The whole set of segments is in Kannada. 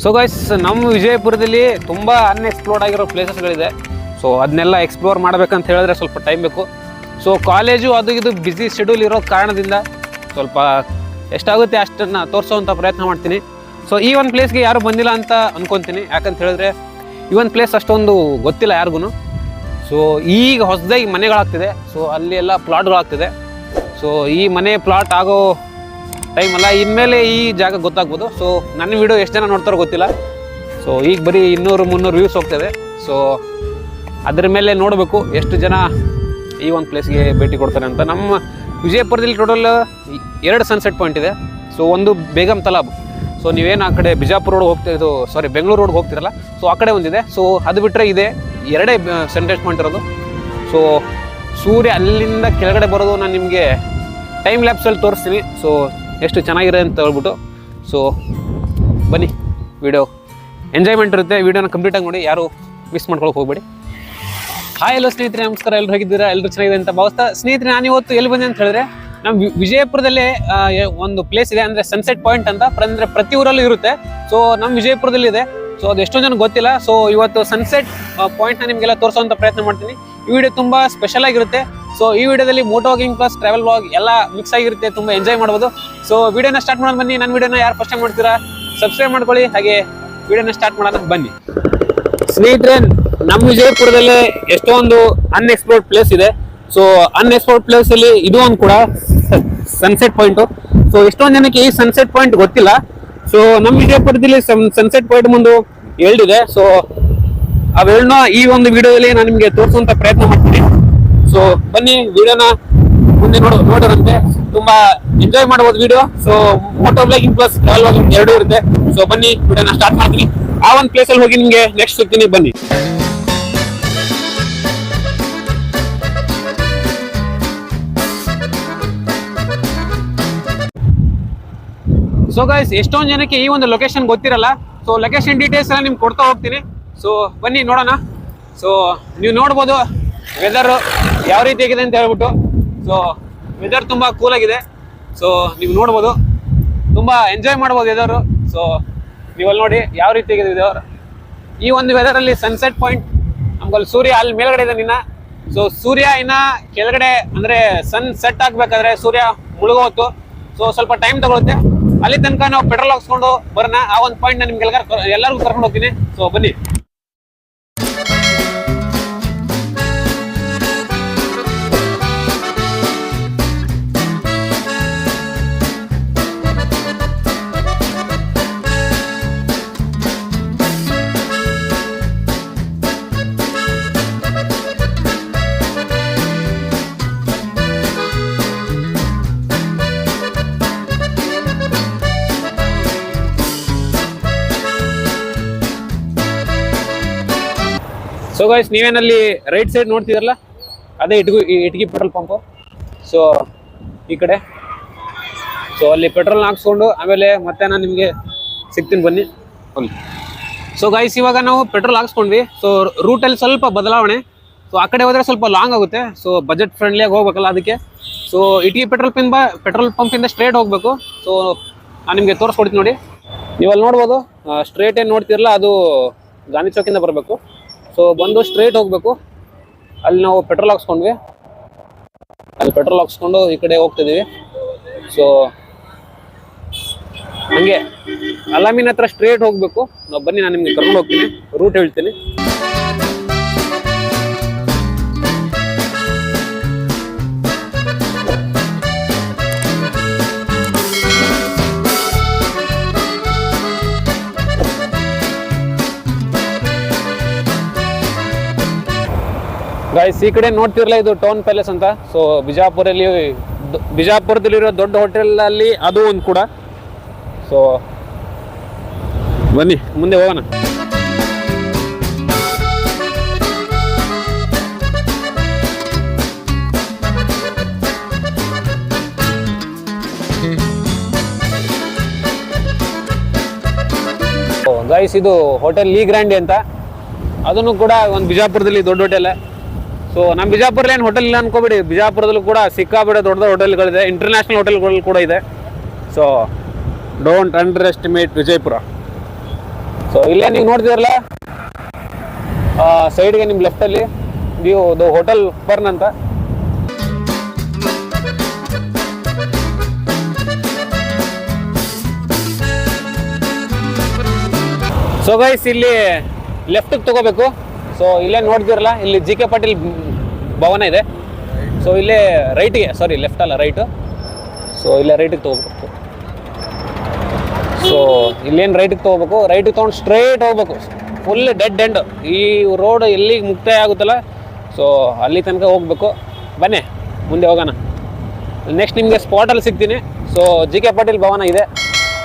ಸೊ ಗೈಸ್ ನಮ್ಮ ವಿಜಯಪುರದಲ್ಲಿ ತುಂಬ ಅನ್ಎಕ್ಸ್ಪ್ಲೋರ್ಡ್ ಆಗಿರೋ ಪ್ಲೇಸಸ್ಗಳಿದೆ ಸೊ ಅದನ್ನೆಲ್ಲ ಎಕ್ಸ್ಪ್ಲೋರ್ ಮಾಡಬೇಕಂತ ಹೇಳಿದ್ರೆ ಸ್ವಲ್ಪ ಟೈಮ್ ಬೇಕು. ಸೊ ಕಾಲೇಜು ಅದು ಇದು ಬ್ಯುಸಿ ಶೆಡ್ಯೂಲ್ ಇರೋ ಕಾರಣದಿಂದ ಸ್ವಲ್ಪ ಎಷ್ಟಾಗುತ್ತೆ ಅಷ್ಟನ್ನು ತೋರಿಸೋವಂಥ ಪ್ರಯತ್ನ ಮಾಡ್ತೀನಿ. ಸೊ ಈ ಒಂದು ಪ್ಲೇಸ್ಗೆ ಯಾರು ಬಂದಿಲ್ಲ ಅಂತ ಅಂದ್ಕೊತೀನಿ ಯಾಕಂತ ಹೇಳಿದ್ರೆ ಈ ಒಂದು ಪ್ಲೇಸ್ ಅಷ್ಟೊಂದು ಗೊತ್ತಿಲ್ಲ ಯಾರಿಗೂ ಸೊ ಈಗ ಹೊಸದಾಗಿ ಮನೆಗಳಾಗ್ತಿದೆ. ಸೊ ಅಲ್ಲಿ ಎಲ್ಲ ಪ್ಲಾಟ್ಗಳಾಗ್ತಿದೆ ಸೊ ಈ ಮನೆ ಪ್ಲಾಟ್ ಆಗೋ ಟೈಮ್ ಅಲ್ಲ, ಇನ್ಮೇಲೆ ಈ ಜಾಗ ಗೊತ್ತಾಗ್ಬೋದು. ಸೊ ನನ್ನ ವಿಡಿಯೋ ಎಷ್ಟು ಜನ ನೋಡ್ತಾರೋ ಗೊತ್ತಿಲ್ಲ. ಸೊ ಈಗ ಬರೀ ಇನ್ನೂರು, ಮುನ್ನೂರು ವ್ಯೂಸ್ ಹೋಗ್ತದೆ. ಸೊ ಅದ್ರ ಮೇಲೆ ನೋಡಬೇಕು ಎಷ್ಟು ಜನ ಈ ಒಂದು ಪ್ಲೇಸ್ಗೆ ಭೇಟಿ ಕೊಡ್ತಾರೆ ಅಂತ. ನಮ್ಮ ವಿಜಯಪುರದಲ್ಲಿ ಟೋಟಲ್ ಎರಡು ಸನ್ಸೆಟ್ ಪಾಯಿಂಟ್ ಇದೆ. ಸೊ ಒಂದು ಬೇಗಂ ತಲಾಬ್. ಸೊ ನೀವೇನು ಆ ಕಡೆ ಬಿಜಾಪುರ ರೋಡ್ ಹೋಗ್ತಾ ಇದು ಸಾರಿ ಬೆಂಗಳೂರು ರೋಡ್ಗೆ ಹೋಗ್ತಿರಲ್ಲ ಸೊ ಆ ಕಡೆ ಒಂದಿದೆ. ಸೊ ಅದು ಬಿಟ್ಟರೆ ಇದೆ ಎರಡೇ ಸನ್ಸೆಟ್ ಪಾಯಿಂಟ್ ಇರೋದು. ಸೊ ಸೂರ್ಯ ಅಲ್ಲಿಂದ ಕೆಳಗಡೆ ಬರೋದು ನಾನು ನಿಮಗೆ ಟೈಮ್ ಲ್ಯಾಪ್ಸಲ್ಲಿ ತೋರಿಸ್ತೀನಿ. ಸೊ ಎಷ್ಟು ಚೆನ್ನಾಗಿದೆ ಅಂತ ಹೇಳ್ಬಿಟ್ಟು. ಸೊ ಬನ್ನಿ ವಿಡಿಯೋ ಎಂಜಾಯ್ಮೆಂಟ್ ಇರುತ್ತೆ. ವೀಡಿಯೋನ ಕಂಪ್ಲೀಟಾಗಿ ನೋಡಿ, ಯಾರು ಮಿಸ್ ಮಾಡ್ಕೊಳಕ್ಕೆ ಹೋಗ್ಬೇಡಿ. ಹಾಯ್ ಎಲ್ಲೋ ಸ್ನೇಹಿತರೆ, ನಮಸ್ಕಾರ. ಎಲ್ಲರೂ ಹೇಗಿದ್ದೀರಾ? ಎಲ್ಲರೂ ಚೆನ್ನಾಗಿದೆ ಅಂತ ಭಾವಿಸ್ತಾ, ಸ್ನೇಹಿತರೆ, ನಾನು ಇವತ್ತು ಎಲ್ಲಿ ಬಂದೆ ಅಂತ ಹೇಳಿದ್ರೆ ನಮ್ಮ ವಿಜಯಪುರದಲ್ಲೇ ಒಂದು ಪ್ಲೇಸ್ ಇದೆ, ಅಂದರೆ ಸನ್ಸೆಟ್ ಪಾಯಿಂಟ್ ಅಂತ. ಅಂದರೆ ಅಂದ್ರೆ ಪ್ರತಿ ಊರಲ್ಲೂ ಇರುತ್ತೆ. ಸೊ ನಮ್ಮ ವಿಜಯಪುರದಲ್ಲಿ ಇದೆ. ಸೊ ಅದು ಎಷ್ಟೊಂದು ಜನ ಗೊತ್ತಿಲ್ಲ. ಸೊ ಇವತ್ತು ಸನ್ಸೆಟ್ ಪಾಯಿಂಟ್ನ ನಿಮಗೆಲ್ಲ ತೋರಿಸೋವಂಥ ಪ್ರಯತ್ನ ಮಾಡ್ತೀನಿ. ಈ ವಿಡಿಯೋ ತುಂಬ ಸ್ಪೆಷಲ್ ಆಗಿರುತ್ತೆ. ಸೊ ಈ ವಿಡಿಯೋದಲ್ಲಿ moto walking plus travel vlog ಎಲ್ಲ ಮಿಕ್ಸ್ ಆಗಿರುತ್ತೆ, ತುಂಬ ಎಂಜಾಯ್ ಮಾಡ್ಬೋದು. ಸೊ ವಿಡಿಯೋನ ಸ್ಟಾರ್ಟ್ ಮಾಡೋದು ಬನ್ನಿ. ನನ್ನ ವಿಡಿಯೋನ ಯಾರು ಫಸ್ಟ್ ಟೈಮ್ ಮಾಡ್ತೀರಾ ಸಬ್ಸ್ಕ್ರೈಬ್ ಮಾಡ್ಕೊಳ್ಳಿ. ಹಾಗೆ ವಿಡಿಯೋನ ಸ್ಟಾರ್ಟ್ ಮಾಡೋಣ, ಬನ್ನಿ. ಸ್ನೇಹಿತರೆ, ನಮ್ಮ ವಿಜಯಪುರದಲ್ಲೇ ಎಷ್ಟೊಂದು ಅನ್ಎಕ್ಸ್ಪ್ಲೋರ್ಡ್ ಪ್ಲೇಸ್ ಇದೆ. ಸೊ ಅನ್ಎಕ್ಸ್ಪ್ಲೋರ್ಡ್ ಪ್ಲೇಸ್ ಅಲ್ಲಿ ಇದು ಒಂದು ಕೂಡ ಸನ್ಸೆಟ್ ಪಾಯಿಂಟ್ ಸೊ ಎಷ್ಟೊಂದು ಜನಕ್ಕೆ ಈ ಸನ್ಸೆಟ್ ಪಾಯಿಂಟ್ ಗೊತ್ತಿಲ್ಲ. ಸೊ ನಮ್ಮ ವಿಜಯಪುರದಲ್ಲಿ ಸನ್ಸೆಟ್ ಪಾಯಿಂಟ್ ಮುಂದೆ ಹೇಳಿದೆ ಸೊ ಅವೆಲ್ಲ ಈ ಒಂದು ವಿಡಿಯೋದಲ್ಲಿ ನಾನು ನಿಮಗೆ ತೋರಿಸುವಂತ ಪ್ರಯತ್ನ ಮಾಡ್ತೀನಿ. ಸೊ ಬನ್ನಿ, ವಿಡಿಯೋನ ಮುಂದೆ ನೋಡ, ನೋಡೋರಂತೆ. ತುಂಬಾ ಎಂಜಾಯ್ ಮಾಡಬಹುದು video so moto blogging plus travel walking ಎರಡೂ ಇರುತ್ತೆ. ಸೊ ಬನ್ನಿ, ವಿಡಿಯೋನ ಸ್ಟಾರ್ಟ್ ಮಾಡ್ತೀನಿ. ಆ ಒಂದು ಪ್ಲೇಸ್ ಅಲ್ಲಿ ಹೋಗಿ ನಿಮ್ಗೆ ನೆಕ್ಸ್ಟ್ ಸಿಗ್ತೀನಿ ಬನ್ನಿ. ಸೊ ಗೈಸ್ ಎಷ್ಟೊಂದು ಜನಕ್ಕೆ ಈ ಒಂದು ಲೊಕೇಶನ್ ಗೊತ್ತಿರಲ್ಲ. ಸೊ ಲೊಕೇಶನ್ ಡೀಟೇಲ್ಸ್ ಎಲ್ಲ ನಿಮ್ಗೆ ಕೊಡ್ತಾ ಹೋಗ್ತೀನಿ. ಸೊ ಬನ್ನಿ, ನೋಡೋಣ. ಸೊ ನೀವು ನೋಡ್ಬೋದು ವೆದರ್ ಯಾವ ರೀತಿ ಆಗಿದೆ ಅಂತ ಹೇಳ್ಬಿಟ್ಟು. ಸೊ ವೆದರ್ ತುಂಬಾ ಕೂಲ್ ಆಗಿದೆ. ಸೊ ನೀವು ನೋಡ್ಬೋದು. ತುಂಬಾ ಎಂಜಾಯ್ ಮಾಡ್ಬೋದು ವೆದರು ಸೊ ನೀವಲ್ಲಿ ನೋಡಿ ಯಾವ ರೀತಿ ಆಗಿದೆ ವೆದರ್ ಈ ಒಂದು ವೆದರಲ್ಲಿ ಸನ್ಸೆಟ್ ಪಾಯಿಂಟ್ ನಮ್ಗಲ್ಲಿ ಸೂರ್ಯ ಅಲ್ಲಿ ಮೇಲ್ಗಡೆ ಇದೆ ನಿನ್ನ. ಸೊ ಸೂರ್ಯ ಇನ್ನ ಕೆಳಗಡೆ, ಅಂದ್ರೆ ಸನ್ ಸೆಟ್ ಆಗ್ಬೇಕಾದ್ರೆ ಸೂರ್ಯ ಮುಳುಗೋತು. ಸೊ ಸ್ವಲ್ಪ ಟೈಮ್ ತಗೊಳುತ್ತೆ. ಅಲ್ಲಿ ತನಕ ನಾವು ಪೆಟ್ರೋಲ್ ಹಾಕ್ಸ್ಕೊಂಡು ಬರೋಣ. ಆ ಒಂದು ಪಾಯಿಂಟ್ ನಾನು ನಿಮ್ಗೆ ಎಲ್ಲರಿಗೂ ಕರ್ಕೊಂಡು ಹೋಗ್ತೀನಿ. ಸೊ ಬನ್ನಿ. ಸೊ ಗೈಸ್ ನೀವೇನಲ್ಲಿ ರೈಟ್ ಸೈಡ್ ನೋಡ್ತಿದ್ರಲ್ಲ ಅದೇ ಇಟ್ಗು ಇಟ್ಗಿ ಪೆಟ್ರೋಲ್ ಪಂಪು ಸೊ ಈ ಕಡೆ. ಸೊ ಅಲ್ಲಿ ಪೆಟ್ರೋಲ್ ಹಾಕ್ಸ್ಕೊಂಡು ಆಮೇಲೆ ಮತ್ತೆ ನಾನು ನಿಮಗೆ ಸಿಗ್ತೀನಿ ಬನ್ನಿ. ಬನ್ನಿ. ಸೊ ಗೈಸ್ ಇವಾಗ ನಾವು ಪೆಟ್ರೋಲ್ ಹಾಕ್ಸ್ಕೊಂಡ್ವಿ. ಸೊ ರೂಟಲ್ಲಿ ಸ್ವಲ್ಪ ಬದಲಾವಣೆ. ಸೊ ಆ ಕಡೆ ಹೋದ್ರೆ ಸ್ವಲ್ಪ ಲಾಂಗ್ ಆಗುತ್ತೆ. ಸೊ ಬಜೆಟ್ ಫ್ರೆಂಡ್ಲಿಯಾಗಿ ಹೋಗ್ಬೇಕಲ್ಲ ಅದಕ್ಕೆ. ಸೊ ಇಟ್ಗಿ ಪೆಟ್ರೋಲ್ ಪಿಂದ ಪೆಟ್ರೋಲ್ ಪಂಪಿಂದ ಸ್ಟ್ರೇಟ್ ಹೋಗ್ಬೇಕು. ಸೊ ನಾನು ನಿಮಗೆ ತೋರಿಸ್ಕೊಡ್ತೀನಿ ನೋಡಿ. ನೀವು ಅಲ್ಲಿ ನೋಡ್ಬೋದು ಸ್ಟ್ರೇಟ್ ಏನು ನೋಡ್ತಿರಲ್ಲ ಅದು ಗಾಂಧಿ ಚೌಕಿಂದ ಬರಬೇಕು. ಸೊ ಬಂದು ಸ್ಟ್ರೇಟ್ ಹೋಗ್ಬೇಕು. ಅಲ್ಲಿ ನಾವು ಪೆಟ್ರೋಲ್ ಹಾಕ್ಸ್ಕೊಂಡ್ವಿ. ಅಲ್ಲಿ ಪೆಟ್ರೋಲ್ ಹಾಕ್ಸ್ಕೊಂಡು ಈ ಕಡೆ ಹೋಗ್ತಿದ್ದೀವಿ. ಸೊ ಹಂಗೆ. ಅಲಾಮಿನ ಹತ್ರ ಸ್ಟ್ರೇಟ್ ಹೋಗ್ಬೇಕು. ನಾವು ಬನ್ನಿ, ನಾನು ನಿಮ್ಗೆ ಕರ್ಕೊಂಡು ಹೋಗ್ತೀನಿ. ರೂಟ್ ಹೇಳ್ತೀನಿ. ಗಾಯ್ಸ್ ಈ ಕಡೆ ನೋಡ್ತಿರಲ್ಲ ಇದು ಟೌನ್ ಪ್ಯಾಲೇಸ್ ಅಂತ? ಸೊ ಬಿಜಾಪುರಲ್ಲಿ ಬಿಜಾಪುರದಲ್ಲಿರೋ ದೊಡ್ಡ ಹೋಟೆಲ್ ಅಲ್ಲಿ ಅದು ಒಂದು ಕೂಡ. ಸೊ ಬನ್ನಿ, ಮುಂದೆ ಹೋಗೋಣ. ಗೈಸ್ ಇದು ಹೋಟೆಲ್ ಲೀ ಗ್ರ್ಯಾಂಡಿ ಅಂತ. ಅದನ್ನು ಕೂಡ ಒಂದು ಬಿಜಾಪುರದಲ್ಲಿ ದೊಡ್ಡ ಹೋಟೆಲ್ ಸೊ ನಮ್ಮ ಬಿಜಾಪುರಲ್ಲಿ ಏನು ಹೋಟೆಲ್ ಇಲ್ಲ ಅನ್ಕೋಬೇಡಿ. ಬಿಜಾಪುರದಲ್ಲೂ ಕೂಡ ಸಿಕ್ಕಾಬಿಡೋ ದೊಡ್ಡ ದೊಡ್ಡ ಹೋಟೆಲ್ಗಳಿದೆ ಇಂಟರ್ನ್ಯಾಷನಲ್ ಹೋಟೆಲ್ಗಳು ಕೂಡ ಇದೆ. So don't underestimate Vijayapura. So ಇಲ್ಲೇ ನೀವು ನೋಡ್ತಿರಲ್ಲ ಸೈಡ್ಗೆ ನಿಮ್ಮ ಲೆಫ್ಟಲ್ಲಿ ನೀವು ಅದು ಹೋಟೆಲ್ ಪರ್ನ್ ಅಂತ. ಸೊ ಗೈಸ್ ಇಲ್ಲಿ ಲೆಫ್ಟಿಗೆ ತಗೋಬೇಕು. ಸೊ ಇಲ್ಲೇ ನೋಡ್ತಿರಲ್ಲ ಇಲ್ಲಿ ಜಿ ಕೆ ಪಾಟೀಲ್ ಭವನ ಇದೆ. ಸೊ ಇಲ್ಲೇ ರೈಟಿಗೆ ಸಾರಿ ಲೆಫ್ಟ್ ಅಲ್ಲ ರೈಟು ಸೊ ಇಲ್ಲೇ ರೈಟಿಗೆ ತೊಗೋಬೇಕು. ಸೊ ಇಲ್ಲೇನು ರೈಟಿಗೆ ತೊಗೋಬೇಕು ರೈಟಿಗೆ ತೊಗೊಂಡು ಸ್ಟ್ರೈಟ್ ಹೋಗ್ಬೇಕು. ಫುಲ್ ಡೆಡ್ ಎಂಡ್ ಈ ರೋಡ್ ಎಲ್ಲಿಗೆ ಮುಕ್ತಾಯ ಆಗುತ್ತಲ್ಲ ಸೊ ಅಲ್ಲಿ ತನಕ ಹೋಗ್ಬೇಕು. ಬನ್ನಿ, ಮುಂದೆ ಹೋಗೋಣ. ನೆಕ್ಸ್ಟ್ ನಿಮಗೆ ಸ್ಪಾಟಲ್ಲಿ ಸಿಗ್ತೀನಿ. So G K Patil Bhavan ಇದೆ.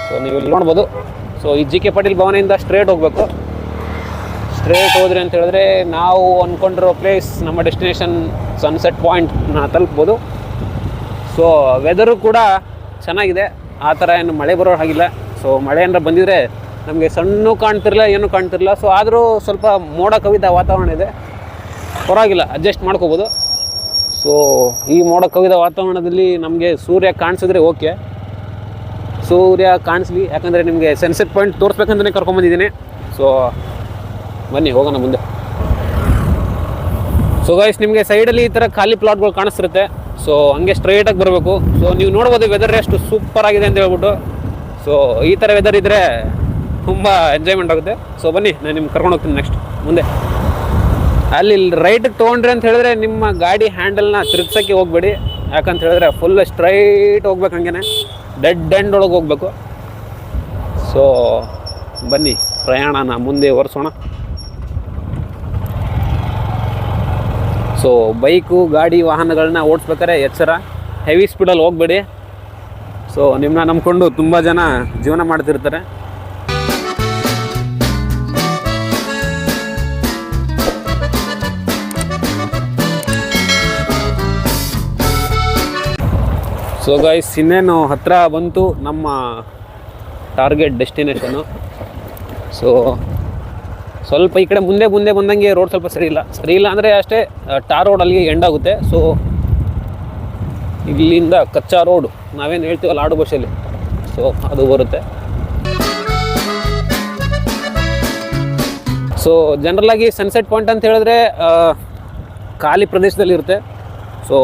ಸೊ ನೀವು ಇಲ್ಲಿ ನೋಡ್ಬೋದು. ಸೊ ಈ ಜಿ ಕೆ ಪಾಟೀಲ್ ಭವನದಿಂದ ಸ್ಟ್ರೇಟ್ ಹೋಗಬೇಕು. ಸ್ಟ್ರೇಟ್ ಹೋದ್ರಿ ಅಂತ ಹೇಳಿದ್ರೆ ನಾವು ಅಂದ್ಕೊಂಡಿರೋ ಪ್ಲೇಸ್ ನಮ್ಮ ಡೆಸ್ಟಿನೇಷನ್ ಸನ್ಸೆಟ್ ಪಾಯಿಂಟ್ನ ತಲುಪ್ಬೋದು. ಸೊ ವೆದರು ಕೂಡ ಚೆನ್ನಾಗಿದೆ. ಆ ಥರ ಏನು ಮಳೆ ಬರೋ ಹಾಗಿಲ್ಲ. ಸೊ ಮಳೆ ಏನಾರ ಬಂದಿದ್ರೆ ನಮಗೆ ಸಣ್ಣ ಕಾಣ್ತಿರಲಿಲ್ಲ, ಏನೂ ಕಾಣ್ತಿರಲಿಲ್ಲ. ಸೊ ಆದರೂ ಸ್ವಲ್ಪ ಮೋಡ ಕವಿದ ವಾತಾವರಣ ಇದೆ. ಪರವಾಗಿಲ್ಲ ಅಡ್ಜಸ್ಟ್ ಮಾಡ್ಕೋಬೋದು. ಸೊ ಈ ಮೋಡ ಕವಿದ ವಾತಾವರಣದಲ್ಲಿ ನಮಗೆ ಸೂರ್ಯ ಕಾಣಿಸಿದ್ರೆ ಓಕೆ ಸೂರ್ಯ ಕಾಣಿಸ್ಲಿ, ಯಾಕಂದರೆ ನಿಮಗೆ ಸನ್ಸೆಟ್ ಪಾಯಿಂಟ್ ತೋರಿಸ್ಬೇಕಂತಲೇ ಕರ್ಕೊಂಬಂದಿದ್ದೀನಿ. ಸೊ ಬನ್ನಿ, ಹೋಗೋಣ ಮುಂದೆ. ಸೊ ಗೈಸ್ ನಿಮಗೆ ಸೈಡಲ್ಲಿ ಈ ಥರ ಖಾಲಿ ಪ್ಲಾಟ್ಗಳು ಕಾಣಿಸ್ತಿರುತ್ತೆ. ಸೊ ಹಂಗೆ ಸ್ಟ್ರೈಟಾಗಿ ಬರಬೇಕು. ಸೊ ನೀವು ನೋಡ್ಬೋದು ವೆದರ್ ಎಷ್ಟು ಸೂಪರ್ ಆಗಿದೆ ಅಂತ ಹೇಳ್ಬಿಟ್ಟು. ಸೊ ಈ ಥರ ವೆದರ್ ಇದ್ದರೆ ತುಂಬ ಎಂಜಾಯ್ಮೆಂಟ್ ಆಗುತ್ತೆ. ಸೊ ಬನ್ನಿ, ನಾನು ನಿಮ್ಗೆ ಕರ್ಕೊಂಡು ಹೋಗ್ತೀನಿ ನೆಕ್ಸ್ಟ್ ಮುಂದೆ. ಅಲ್ಲಿ ರೈಟ್ ತೊಗೊಂಡ್ರಿ ಅಂತ ಹೇಳಿದ್ರೆ ನಿಮ್ಮ ಗಾಡಿ ಹ್ಯಾಂಡಲ್ನ ತಿರ್ಗ್ಸೋಕ್ಕೆ ಹೋಗ್ಬೇಡಿ. ಯಾಕಂತ ಹೇಳಿದ್ರೆ ಫುಲ್ ಸ್ಟ್ರೈಟ್ ಹೋಗ್ಬೇಕು ಹಂಗೇನೆ. ಡೆಡ್ ಎಂಡ್ ಒಳಗೆ ಹೋಗ್ಬೇಕು. ಸೊ ಬನ್ನಿ, ಪ್ರಯಾಣನ ಮುಂದೆ ಒರೆಸೋಣ. ಸೊ ಬೈಕು ಗಾಡಿ, ವಾಹನಗಳನ್ನ ಓಡಿಸ್ಬೇಕಾದ್ರೆ ಎಚ್ಚರ. ಹೆವಿ ಸ್ಪೀಡಲ್ಲಿ ಹೋಗಬೇಡಿ. ಸೊ ನಿಮ್ಮನ್ನ ನಂಬಿಕೊಂಡು ತುಂಬ ಜನ ಜೀವನ ಮಾಡ್ತಿರ್ತಾರೆ. ಸೊ ಗೈಸ್ ಇನ್ನೇನು ಹತ್ರ ಬಂತು ನಮ್ಮ ಟಾರ್ಗೆಟ್ ಡೆಸ್ಟಿನೇಷನು ಸೊ ಸ್ವಲ್ಪ ಈ ಕಡೆ ಮುಂದೆ ಮುಂದೆ ಬಂದಂಗೆ ರೋಡ್ ಸ್ವಲ್ಪ ಸರಿ ಇಲ್ಲ. ಸರಿ ಇಲ್ಲ ಅಂದರೆ ಅಷ್ಟೇ ಟಾರ್ ರೋಡ್ ಅಲ್ಲಿಗೆ ಎಂಡ್ ಆಗುತ್ತೆ. ಸೊ ಇಲ್ಲಿಂದ ಕಚ್ಚಾ ರೋಡ್ ನಾವೇನು ಹೇಳ್ತೀವಲ್ಲ ಆಡು ಭಾಷೆಯಲ್ಲಿ. ಸೊ ಅದು ಬರುತ್ತೆ. ಸೊ ಜನರಲಾಗಿ ಸನ್ಸೆಟ್ ಪಾಯಿಂಟ್ ಅಂತ ಹೇಳಿದ್ರೆ ಖಾಲಿ ಪ್ರದೇಶದಲ್ಲಿ ಇರುತ್ತೆ. ಸೊ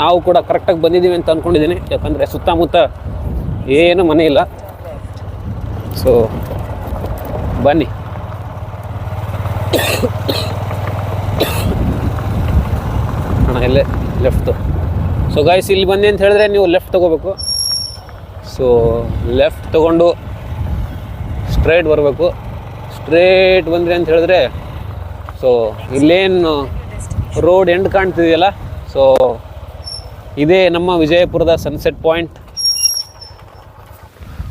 ನಾವು ಕೂಡ ಕರೆಕ್ಟಾಗಿ ಬಂದಿದ್ದೀವಿ ಅಂತ ಅಂದ್ಕೊಂಡಿದ್ದೀನಿ ಯಾಕಂದರೆ ಸುತ್ತಮುತ್ತ ಏನು ಮನೆ ಇಲ್ಲ. ಸೊ ಬನ್ನಿ. ಅಣ್ಣ ಇಲ್ಲೇ ಲೆಫ್ಟು ಸೊ ಗಾಯ್ಸ್ ಇಲ್ಲಿ ಬಂದೆ ಅಂತ ಹೇಳಿದ್ರೆ ನೀವು ಲೆಫ್ಟ್ ತೊಗೋಬೇಕು. ಸೊ ಲೆಫ್ಟ್ ತೊಗೊಂಡು ಸ್ಟ್ರೈಟ್ ಬರಬೇಕು. ಸ್ಟ್ರೇಟ್ ಬಂದ್ರಿ ಅಂತ ಹೇಳಿದ್ರೆ ಸೊ ಇಲ್ಲೇನು ರೋಡ್ ಎಂಡ್ ಕಾಣ್ತಿದೆಯಲ್ಲ ಸೊ ಇದೇ ನಮ್ಮ ವಿಜಯಪುರದ ಸನ್ಸೆಟ್ ಪಾಯಿಂಟ್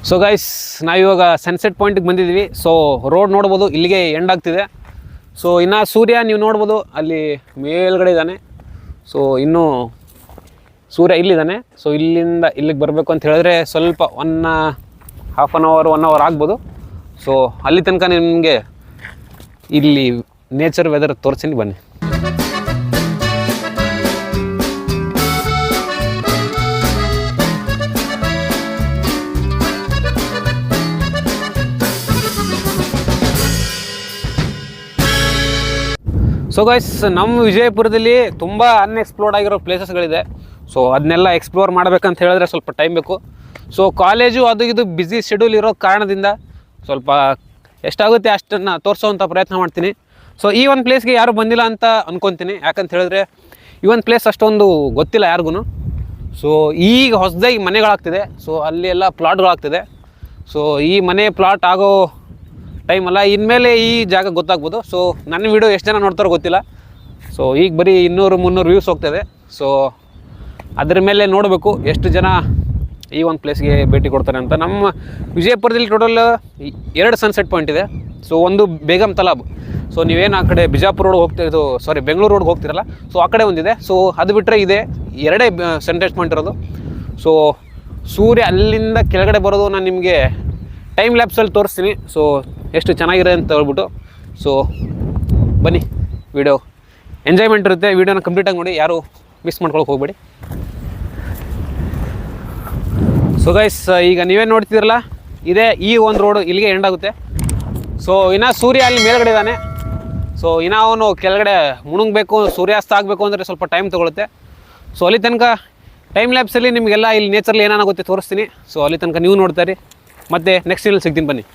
ಸೊ ಗೈಸ್ ನಾವಿವಾಗ ಸನ್ಸೆಟ್ ಪಾಯಿಂಟಿಗೆ ಬಂದಿದ್ದೀವಿ. ಸೊ ರೋಡ್ ನೋಡ್ಬೋದು, ಇಲ್ಲಿಗೆ ಎಂಡ್ ಆಗ್ತಿದೆ. ಸೊ ಇನ್ನು ಸೂರ್ಯ ನೀವು ನೋಡ್ಬೋದು, ಅಲ್ಲಿ ಮೇಲ್ಗಡೆ ಇದ್ದಾನೆ. ಸೊ ಇನ್ನೂ ಸೂರ್ಯ ಇಲ್ಲಿದ್ದಾನೆ. ಸೊ ಇಲ್ಲಿಂದ ಇಲ್ಲಿಗೆ ಬರಬೇಕು ಅಂತ ಹೇಳಿದ್ರೆ ಸ್ವಲ್ಪ one half an hour one hour ಆಗ್ಬೋದು. ಸೊ ಅಲ್ಲಿ ತನಕ ನಿಮಗೆ ಇಲ್ಲಿ ನೇಚರ್ ವೆದರ್ ತೋರಿಸಿ ಬನ್ನಿ. ಸೊ ಗೈಸ್ ನಮ್ಮ ವಿಜಯಪುರದಲ್ಲಿ ತುಂಬ ಅನ್ಎಕ್ಸ್ಪ್ಲೋರ್ಡ್ ಆಗಿರೋ ಪ್ಲೇಸಸ್ಗಳಿದೆ ಸೊ ಅದನ್ನೆಲ್ಲ ಎಕ್ಸ್ಪ್ಲೋರ್ ಮಾಡಬೇಕಂತ ಹೇಳಿದ್ರೆ ಸ್ವಲ್ಪ ಟೈಮ್ ಬೇಕು. ಸೊ ಕಾಲೇಜು ಅದು ಇದು ಬ್ಯುಸಿ ಶೆಡ್ಯೂಲ್ ಇರೋ ಕಾರಣದಿಂದ ಸ್ವಲ್ಪ ಎಷ್ಟಾಗುತ್ತೆ ಅಷ್ಟನ್ನು ತೋರಿಸೋವಂಥ ಪ್ರಯತ್ನ ಮಾಡ್ತೀನಿ. ಸೊ ಈ ಒಂದು ಪ್ಲೇಸ್ಗೆ ಯಾರು ಬಂದಿಲ್ಲ ಅಂತ ಅಂದ್ಕೊತೀನಿ ಯಾಕಂತ ಹೇಳಿದ್ರೆ ಈ ಒಂದು ಪ್ಲೇಸ್ ಅಷ್ಟೊಂದು ಗೊತ್ತಿಲ್ಲ ಯಾರಿಗೂ ಸೊ ಈಗ ಹೊಸದಾಗಿ ಮನೆಗಳಾಗ್ತಿದೆ. ಸೊ ಅಲ್ಲಿ ಎಲ್ಲ ಪ್ಲಾಟ್ಗಳಾಗ್ತಿದೆ ಸೊ ಈ ಮನೆ ಪ್ಲಾಟ್ ಆಗೋ ಟೈಮ್ ಅಲ್ಲ. ಇನ್ಮೇಲೆ ಈ ಜಾಗ ಗೊತ್ತಾಗ್ಬೋದು. ಸೊ ನನ್ನ ವಿಡಿಯೋ ಎಷ್ಟು ಜನ ನೋಡ್ತಾರೋ ಗೊತ್ತಿಲ್ಲ. ಸೊ ಈಗ ಬರೀ ಇನ್ನೂರು, ಮುನ್ನೂರು ವ್ಯೂಸ್ ಹೋಗ್ತದೆ. ಸೊ ಅದ್ರ ಮೇಲೆ ನೋಡಬೇಕು ಎಷ್ಟು ಜನ ಈ ಒಂದು ಪ್ಲೇಸ್ಗೆ ಭೇಟಿ ಕೊಡ್ತಾರೆ ಅಂತ. ನಮ್ಮ ವಿಜಯಪುರದಲ್ಲಿ ಟೋಟಲ್ ಎರಡು ಸನ್ಸೆಟ್ ಪಾಯಿಂಟ್ ಇದೆ. ಸೊ ಒಂದು ಬೇಗಂ ತಲಾಬ್. ಸೊ ನೀವೇನು ಆ ಕಡೆ ಬಿಜಾಪುರ ರೋಡ್ ಹೋಗ್ತಾ ಇದು ಸಾರಿ ಬೆಂಗಳೂರು ರೋಡ್ಗೆ ಹೋಗ್ತಿರಲ್ಲ. ಸೊ ಆ ಕಡೆ ಒಂದಿದೆ. ಸೊ ಅದು ಬಿಟ್ಟರೆ ಇದೆ ಎರಡೇ ಸನ್ಸೆಟ್ ಪಾಯಿಂಟ್ ಇರೋದು. ಸೊ ಸೂರ್ಯ ಅಲ್ಲಿಂದ ಕೆಳಗಡೆ ಬರೋದು ನಾನು ನಿಮಗೆ ಟೈಮ್ ಲ್ಯಾಪ್ಸಲ್ಲಿ ತೋರಿಸ್ತೀನಿ. ಸೊ ಎಷ್ಟು ಚೆನ್ನಾಗಿದೆ ಅಂತ ಹೇಳ್ಬಿಟ್ಟು. ಸೊ ಬನ್ನಿ ವಿಡಿಯೋ ಎಂಜಾಯ್ಮೆಂಟ್ ಇರುತ್ತೆ. ವೀಡಿಯೋನ ಕಂಪ್ಲೀಟಾಗಿ ನೋಡಿ, ಯಾರು ಮಿಸ್ ಮಾಡ್ಕೊಳಕ್ಕೆ ಹೋಗ್ಬೇಡಿ. ಸೊ ಗೈಸ್ ಈಗ ನೀವೇನು ನೋಡ್ತಿದ್ದೀರಲ್ಲ, ಇದೇ ಈ ಒಂದು ರೋಡು ಇಲ್ಲಿಗೆ ಎಂಡ್ ಆಗುತ್ತೆ. ಸೊ ಇನ್ನು ಸೂರ್ಯ ಅಲ್ಲಿ ಮೇಲ್ಗಡೆ ಇದ್ದಾನೆ. ಸೊ ಇನ್ನು ಅವನು ಕೆಳಗಡೆ ಮುಣುಗಬೇಕು, ಸೂರ್ಯಾಸ್ತ ಆಗಬೇಕು ಅಂದರೆ ಸ್ವಲ್ಪ ಟೈಮ್ ತೊಗೊಳುತ್ತೆ. ಸೊ ಅಲ್ಲಿ ತನಕ ಟೈಮ್ ಲ್ಯಾಬ್ಸಲ್ಲಿ ನಿಮಗೆಲ್ಲ ಇಲ್ಲಿ ನೇಚರ್ಲಿ ಏನಾಗುತ್ತೆ ತೋರಿಸ್ತೀನಿ. ಸೊ ಅಲ್ಲಿ ತನಕ ನೀವು ನೋಡ್ತಾ ಇರಿ. ಮತ್ತೆ ನೆಕ್ಸ್ಟ್ ಇಲ್ಲಿ ಸಿಗ್ತೀನಿ, ಬನ್ನಿ.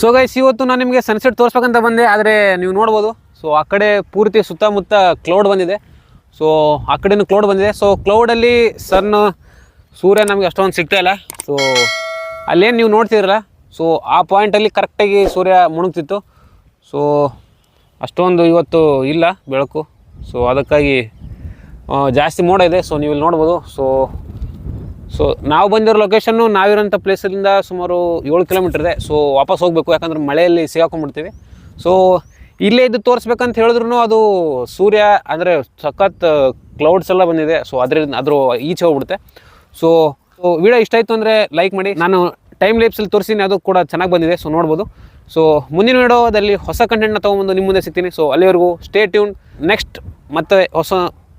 ಸೊ ಗೈಸ್ ಇವತ್ತು ನಾನು ನಿಮಗೆ ಸನ್ಸೆಟ್ ತೋರಿಸ್ಬೇಕಂತ ಬಂದೆ, ಆದರೆ ನೀವು ನೋಡ್ಬೋದು. ಸೊ ಆ ಕಡೆ ಪೂರ್ತಿ ಸುತ್ತಮುತ್ತ ಕ್ಲೌಡ್ ಬಂದಿದೆ. ಸೊ ಆ ಕಡೆನೂ ಕ್ಲೌಡ್ ಬಂದಿದೆ. ಸೊ ಕ್ಲೌಡಲ್ಲಿ ಸನ್ ಸೂರ್ಯ ನಮಗೆ ಅಷ್ಟೊಂದು ಸಿಗ್ತಾ ಇಲ್ಲ. ಸೊ ಅಲ್ಲೇನು ನೀವು ನೋಡ್ತಿದ್ರಲ್ಲ ಸೊ ಆ ಪಾಯಿಂಟಲ್ಲಿ ಕರೆಕ್ಟಾಗಿ ಸೂರ್ಯ ಮುಳುಗ್ತಿತ್ತು ಸೊ ಅಷ್ಟೊಂದು ಇವತ್ತು ಇಲ್ಲ ಬೆಳಕು. ಸೊ ಅದಕ್ಕಾಗಿ ಜಾಸ್ತಿ ಮೋಡ ಇದೆ. ಸೊ ನೀವು ಇಲ್ಲಿ ನೋಡ್ಬೋದು. ಸೊ ಸೊ ನಾವು ಬಂದಿರೋ ಲೊಕೇಶನ್ನು ನಾವಿರೋಂಥ ಪ್ಲೇಸಲ್ಲಿಂದ ಸುಮಾರು ಏಳು ಕಿಲೋಮೀಟರ್ ಇದೆ. ಸೊ ವಾಪಸ್ ಹೋಗಬೇಕು. ಯಾಕಂದ್ರೆ ಮಳೆಯಲ್ಲಿ ಸಿಗಾಕೊಂಡ್ಬಿಡ್ತೀವಿ. ಸೊ ಇಲ್ಲೇ ಇದ್ದು ತೋರಿಸ್ಬೇಕಂತ ಹೇಳಿದ್ರು ಅದು ಸೂರ್ಯ, ಅಂದರೆ ಸಖತ್ ಕ್ಲೌಡ್ಸ್ ಎಲ್ಲ ಬಂದಿದೆ. ಸೊ ಅದರಿಂದ ಅದ್ರ ಈಚೆ ಹೋಗ್ಬಿಡುತ್ತೆ. ಸೊ ವಿಡಿಯೋ ಇಷ್ಟ ಆಯಿತು ಅಂದರೆ ಲೈಕ್ ಮಾಡಿ. ನಾನು ಟೈಮ್ ಲೇಪ್ಸಲ್ಲಿ ತೋರಿಸಿನಿ ಅದು ಕೂಡ ಚೆನ್ನಾಗಿ ಬಂದಿದೆ. ಸೊ ನೋಡ್ಬೋದು. ಸೊ ಮುಂದಿನ ವಿಡಿಯೋದಲ್ಲಿ ಹೊಸ ಕಂಟೆಂಟ್ನ ತೊಗೊಂಬಂದು ನಿಮ್ಮ ಮುಂದೆ ಸಿಗ್ತೀನಿ. ಸೊ ಅಲ್ಲಿವರೆಗೂ ಸ್ಟೇ ಟ್ಯೂನ್ ನೆಕ್ಸ್ಟ್ ಮತ್ತೆ ಹೊಸ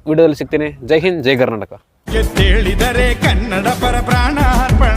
ವಿಡಿಯೋದಲ್ಲಿ ಸಿಗ್ತೀನಿ. ಜೈ ಹಿಂದ್, ಜೈ ಕರ್ನಾಟಕ. ಎದ್ದೇಳಿದರೆ ಕನ್ನಡ ಪರ ಪ್ರಾಣ ಅರ್ಪಣ.